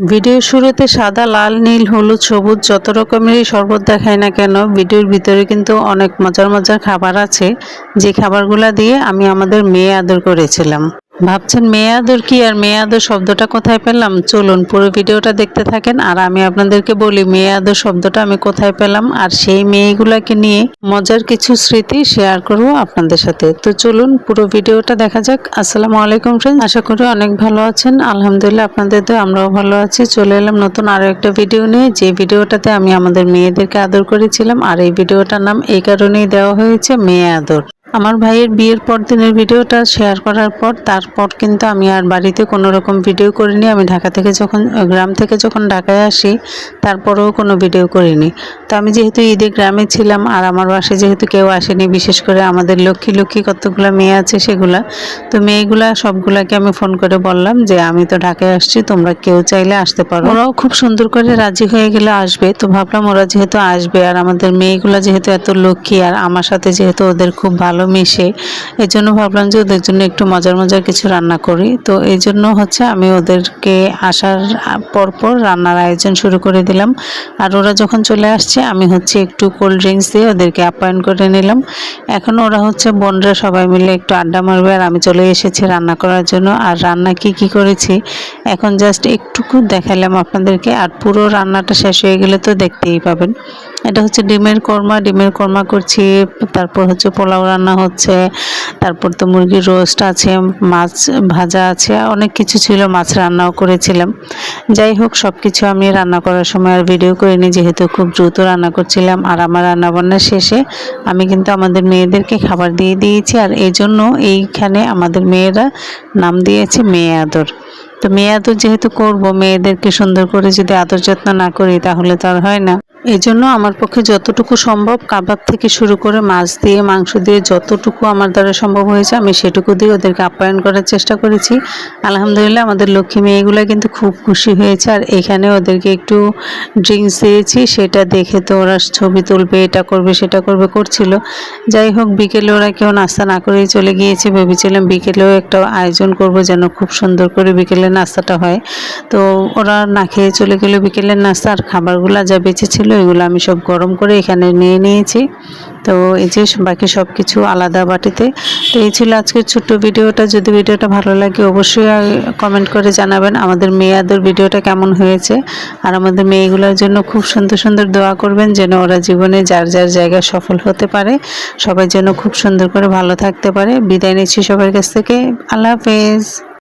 ভিডিওর শুরুতে সাদা, লাল, নীল, হলুদ, সবুজ যত রকমেরই শরবত দেখায় না কেন, ভিডিওর ভিতরে কিন্তু অনেক মজার মজার খাবার আছে। যে খাবারগুলো দিয়ে আমি আমাদের মেয়ে আদর করেছিলাম। ভাবছেন মেয়ে আদর কি আর মেয়ে আদর শব্দটা কোথায় পেলাম? চলুন, পুরো ভিডিওটা দেখতে থাকেন আর আমি আপনাদেরকে বলি মেয়ে আদর শব্দটা আমি কোথায় পেলাম আর সেই মেয়েগুলাকে নিয়ে মজার কিছু স্মৃতি শেয়ার করব আপনাদের সাথে। তো চলুন, পুরো ভিডিওটা দেখা যাক। আসসালামু আলাইকুম ফ্রেন্ড আশা করি অনেক ভালো আছেন। আলহামদুলিল্লাহ আপনাদের তো আমরাও ভালো আছি। চলে এলাম নতুন আরও একটা ভিডিও নিয়ে। যে ভিডিওটাতে আমি আমাদের মেয়েদেরকে আদর করেছিলাম আর এই ভিডিওটার নাম এই কারণেই দেওয়া হয়েছে মেয়ে আদর আমার ভাইয়ের বিয়ের পর দিনের ভিডিওটা শেয়ার করার পর, তারপর কিন্তু আমি আর বাড়িতে কোনো রকম ভিডিও করিনি। আমি ঢাকা থেকে যখন, গ্রাম থেকে যখন ঢাকায় আসি, তারপরেও কোনো ভিডিও করিনি। তো আমি যেহেতু ঈদে গ্রামে ছিলাম আর আমার বাসায় যেহেতু কেউ আসেনি, বিশেষ করে আমাদের লক্ষ্মী লক্ষ্মী কতগুলো মেয়ে আছে সেগুলা, তো মেয়েগুলা সবগুলাকে আমি ফোন করে বললাম যে, আমি তো ঢাকায় আসছি, তোমরা কেউ চাইলে আসতে পারো। ওরাও খুব সুন্দর করে রাজি হয়ে গেলে আসবে। তো ভাবলাম ওরা যেহেতু আসবে আর আমাদের মেয়েগুলা যেহেতু এত লক্ষ্মী আর আমার সাথে যেহেতু ওদের খুব ভালো মিশে এই জন্য ভাবলাম যে ওদের জন্য একটু মজার মজার কিছু রান্না করি। তো এই জন্য হচ্ছে আমি ওদেরকে আসার পরপর রান্নার আয়োজন শুরু করে দিলাম। আর ওরা যখন চলে আসছে, আমি হচ্ছে একটু কোল্ড ড্রিঙ্কস দিয়ে ওদেরকে আপ্যায়ন করে নিলাম। এখন ওরা হচ্ছে বোনরা সবাই মিলে একটু আড্ডা মারবে আর আমি চলে এসেছি রান্না করার জন্য। আর রান্না কি কি করেছি, এখন জাস্ট একটুকু দেখালাম আপনাদেরকে। আর পুরো রান্নাটা শেষ হয়ে গেলে তো দেখতেই পাবেন। এটা হচ্ছে ডিমের কর্মা ডিমের কর্মা করছি, তারপর হচ্ছে পোলাও রান্না হচ্ছে, তারপর তো মুরগির রোস্ট আছে, মাছ ভাজা আছে, অনেক কিছু ছিল, মাছ রান্নাও করেছিলাম। যাই হোক সব কিছু আমি রান্না করার সময় আর ভিডিও করিনি, যেহেতু খুব দ্রুত রান্না করছিলাম, আর আমার রান্নাবান্না শেষে আমি কিন্তু আমাদের মেয়েদেরকে খাবার দিয়ে দিয়েছি, আর এই জন্য এইখানে আমাদের মেয়েরা নাম দিয়েছে মেয়ে আদর। তো মেয়ে আদর যেহেতু করব, মেয়েদেরকে সুন্দর করে যদি আদর যত্ন না করি, তাহলে তো আর হয় না। এই জন্য আমার পক্ষে যতটুকু সম্ভব কাবাব থেকে শুরু করে মাছ দিয়ে, মাংস দিয়ে যতটুকু আমার দ্বারা সম্ভব হয়েছে, আমি সেটুকু দিয়ে ওদেরকে আপ্যায়ন করার চেষ্টা করেছি। আলহামদুলিল্লাহ, আমাদের লক্ষ্মী মেয়েগুলো কিন্তু খুব খুশি হয়েছে। আর এখানে ওদেরকে একটু ড্রিঙ্কস দিয়েছি, সেটা দেখে তো ওরা ছবি তুলবে, এটা করবে, সেটা করবে, করছিল। যাই হোক, বিকেলে ওরা কেউ নাস্তা না করেই চলে গিয়েছে। ভেবেছিলাম বিকেলেও একটা আয়োজন করব যেন খুব সুন্দর করে বিকেলে নাস্তাটা হয়। তো ওরা না খেয়ে চলে গেলো বিকেলের নাস্তা আর খাবারগুলো যা বেঁচে ছিল, এগুলো আমি সব গরম করে এখানে নিয়ে নিয়েছি। তো এই যে বাকি সব কিছু আলাদা বাটিতে। তো এই ছিল আজকের ছোট্ট ভিডিওটা। যদি ভিডিওটা ভালো লাগে, অবশ্যই কমেন্ট করে জানাবেন আমাদের মেয়াদের ভিডিওটা কেমন হয়েছে। আর আমাদের মেয়েগুলোর জন্য খুব সুন্দর সুন্দর দোয়া করবেন, যেন ওরা জীবনে যার যার জায়গায় সফল হতে পারে, সবাই যেন খুব সুন্দর করে ভালো থাকতে পারে। বিদায় নিচ্ছি সবার কাছ থেকে। আল্লাহ হাফেজ।